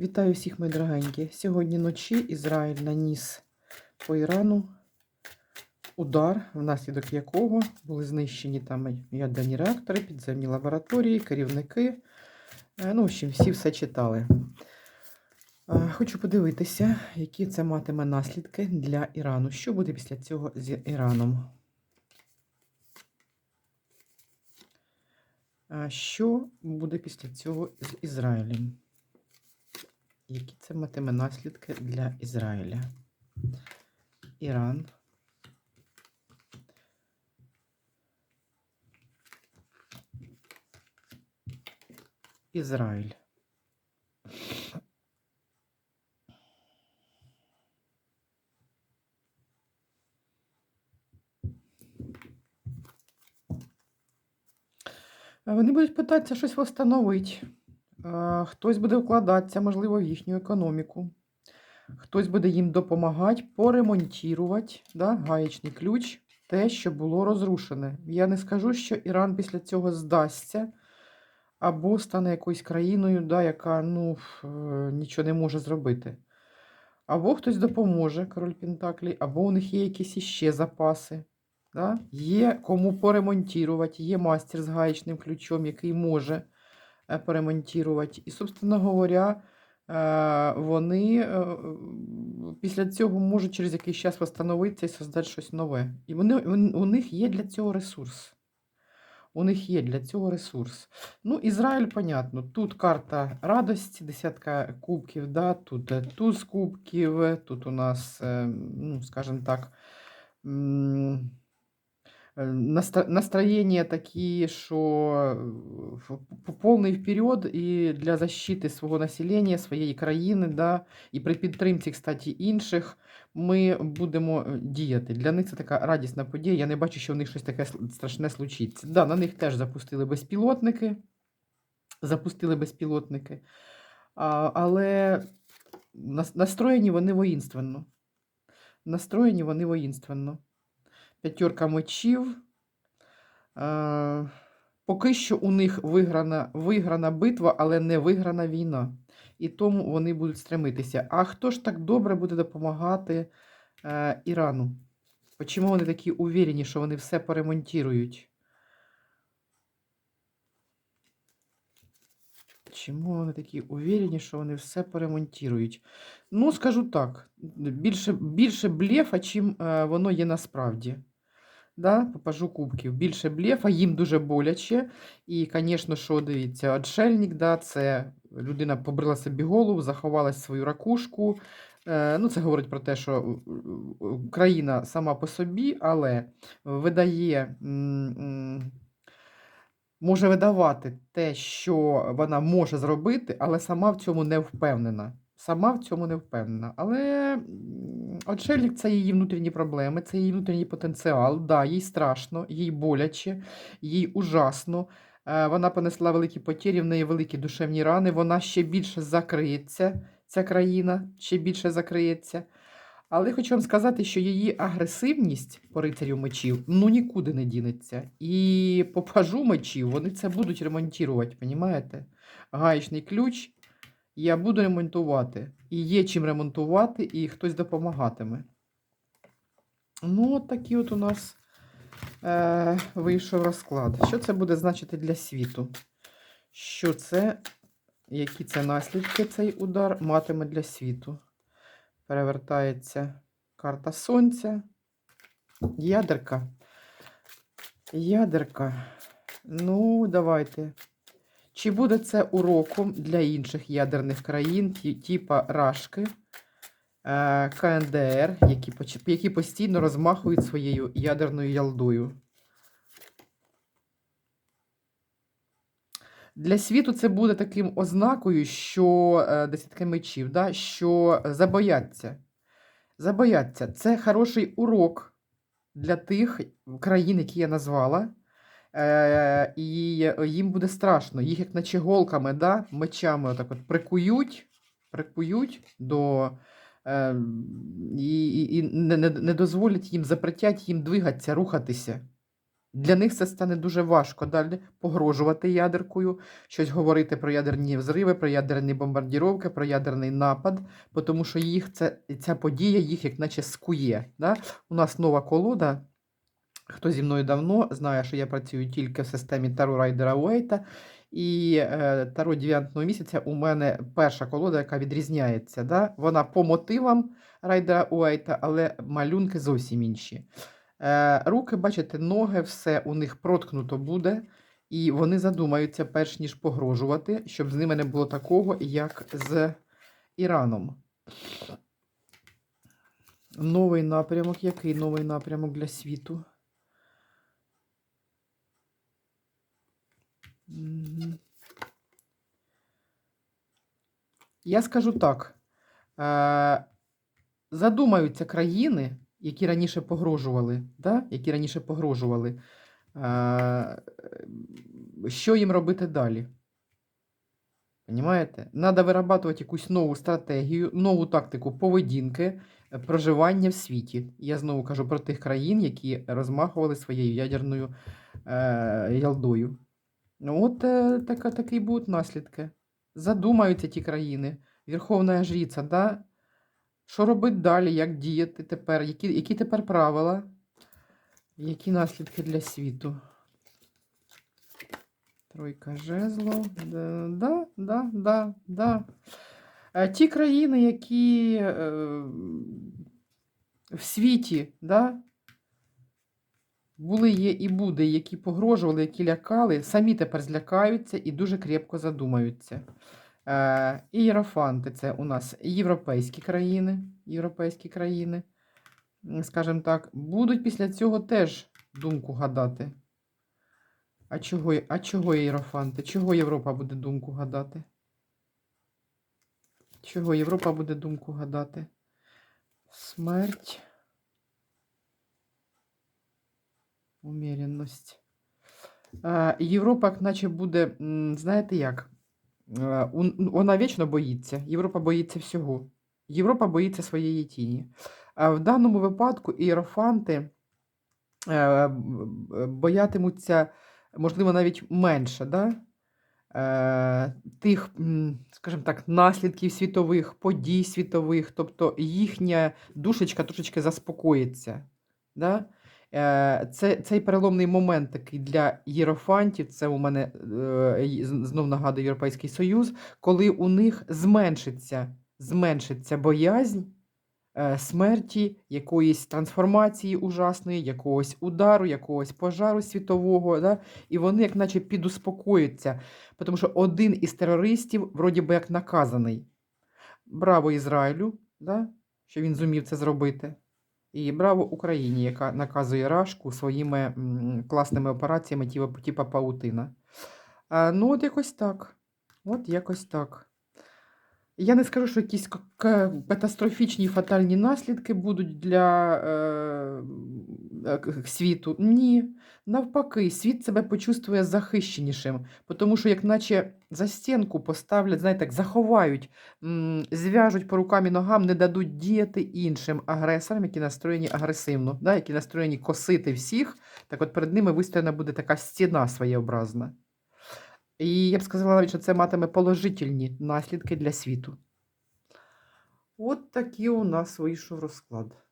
Вітаю всіх, мої дорогенькі. Сьогодні ночі Ізраїль наніс по Ірану удар, внаслідок якого були знищені там ядерні реактори, підземні лабораторії, керівники. Е, Ну, в общем, всі все читали. Е, Хочу подивитися, які це матиме наслідки для Ірану. Що буде після цього з Іраном? Е, Що буде після цього з Ізраїлем? Які це матиме наслідки для Ізраїля? Іран. Ізраїль. Вони будуть питатися щось встановити. Хтось буде вкладатися, можливо, в їхню економіку. Хтось буде їм допомагати поремонтувати да, гаєчний ключ, те, що було розрушене. Я не скажу, що Іран після цього здасться або стане якоюсь країною, да, яка ну, е, нічого не може зробити. Або хтось допоможе, король Пентаклі, або у них є якісь іще запаси. Да? Є кому поремонтувати, є мастер з гаєчним ключом, який може е, поремонтувати. І, собственно говоря, е, вони е, після цього можуть через якийсь час встановитися і создати щось нове. І вони, у них є для цього ресурс. У них є для цього ресурс. Ну, Ізраїль, понятно. Тут карта радості, десятка кубків, да? тут е, туз кубків, е, тут у нас, е, ну, скажімо так, е, наста- настроєння такі, що е, повний вперед і для защити свого населення, своєї країни, да? і при підтримці, кстати, інших, ми будемо е, діяти. Для них це така радісна подія. Я не бачу, що в них щось таке страшне случиться. Да, на них теж запустили безпілотники. Запустили безпілотники. А, але настроєні вони воїнственно. Настроєні вони воїнственно. П'ятерка мечів. Е, поки що у них виграна, виграна битва, але не виграна війна. І тому вони будуть стремитися. А хто ж так добре буде допомагати е, Ірану? Чому вони такі уверені, що вони все поремонтують? Чому вони такі уверені, що вони все поремонтують? Ну, скажу так, більше, більше блефа, чим е, воно є насправді. Да, попажу кубків. Більше блефа, їм дуже боляче. І, звісно, що дивіться, отшельник, да, це людина побрила собі голову, заховала свою ракушку. Е, ну, це говорить про те, що е, е, країна сама по собі, але видає, може видавати те, що вона може зробити, але сама в цьому не впевнена. Сама в цьому не впевнена. Але отшельник це її внутрішні проблеми, це її внутрішній потенціал. Да, їй страшно, їй боляче, їй ужасно. Е, Вона понесла великі потері, в неї великі душевні рани. Вона ще більше закриється, ця країна ще більше закриється. Але хочу вам сказати, що її агресивність по рицарю мечів ну нікуди не дінеться. І по пажу мечів вони це будуть ремонтувати, понімаєте? Гаєчний ключ я буду ремонтувати. І є чим ремонтувати, і хтось допомагатиме. Ну, от такий от у нас е, вийшов розклад. Що це буде значити для світу? Що це, які це наслідки цей удар матиме для світу? Перевертається карта Сонця. Ядерка. Ядерка. Ну, давайте. Чи буде це уроком для інших ядерних країн, типа Рашки, е, КНДР, які, постійно розмахують своєю ядерною ялдою? Для світу це буде таким ознакою, що е, десятки мечів, да, що забояться. Забояться. Це хороший урок для тих країн, які я назвала. Е, і їм буде страшно. Їх як наче голками, да, мечами отак от прикують, прикують до. Е, і і, не, не, не дозволять їм, запретять їм двигатися, рухатися. Для них це стане дуже важко далі погрожувати ядеркою, щось говорити про ядерні взриви, про ядерні бомбардіровки, про ядерний напад, тому що їх це, ця подія їх як наче скує. Да? У нас нова колода. Хто зі мною давно знає, що я працюю тільки в системі Таро Райдера Уейта. І е, Таро 9 місяця у мене перша колода, яка відрізняється. Да? Вона по мотивам Райдера Уейта, але малюнки зовсім інші. Е, руки, бачите, ноги, все у них проткнуто буде, і вони задумаються, перш ніж погрожувати, щоб з ними не було такого, як з Іраном. Новий напрямок. Який новий напрямок для світу? Я скажу так. Е, задумаються країни, які раніше погрожували, да? які раніше погрожували, е, що їм робити далі. Понимаєте? Надо вирабатувати якусь нову стратегію, нову тактику поведінки, е, проживання в світі. Я знову кажу про тих країн, які розмахували своєю ядерною е, ялдою. Ну, От е, така, такі будуть наслідки. Задумаються ті країни. Верховна жриця, да? Що робити далі, як діяти тепер, які, які тепер правила, які наслідки для світу? Тройка жезлов. Да, да, да, да, да. Е, Ті країни, які е, в світі, да, були, є і буде, які погрожували, які лякали, самі тепер злякаються і дуже крепко задумаються. Е, Ієрофанти це у нас європейські країни, європейські країни, скажімо так, будуть після цього теж думку гадати. А чого, а чого ієрофанти? Чого Європа буде думку гадати? Чого Європа буде думку гадати? Смерть. Уміряність. Європа, наче буде, знаєте як? Вона вічно боїться. Європа боїться всього. Європа боїться своєї тіні. В даному випадку ієрофанти е, боятимуться, можливо, навіть менше, да? тих, скажімо так, наслідків світових, подій світових, тобто їхня душечка трошечки заспокоїться. Да? Е, Це, цей переломний момент такий для єрофантів, це у мене е, знов нагадую Європейський Союз, коли у них зменшиться, зменшиться боязнь е, смерті, якоїсь трансформації ужасної, якогось удару, якогось пожару світового, да? і вони як наче підуспокоються, тому що один із терористів вроді би як наказаний. Браво Ізраїлю, да? що він зумів це зробити. І браво Україні, яка наказує Рашку своїми класними операціями, типу, типу паутина. Ну, от якось так. От якось так. Я не скажу, що якісь катастрофічні фатальні наслідки будуть для е, е, світу. Ні. Навпаки, світ себе почувствує захищенішим, тому що, як наче за стінку поставлять, знаєте, так, заховають, зв'яжуть по рукам і ногам, не дадуть діяти іншим агресорам, які настроєні агресивно, да, які настроєні косити всіх. Так от перед ними вистояна буде така стіна своєобразна. І я б сказала навіть, що це матиме положительні наслідки для світу. От такий у нас вийшов розклад.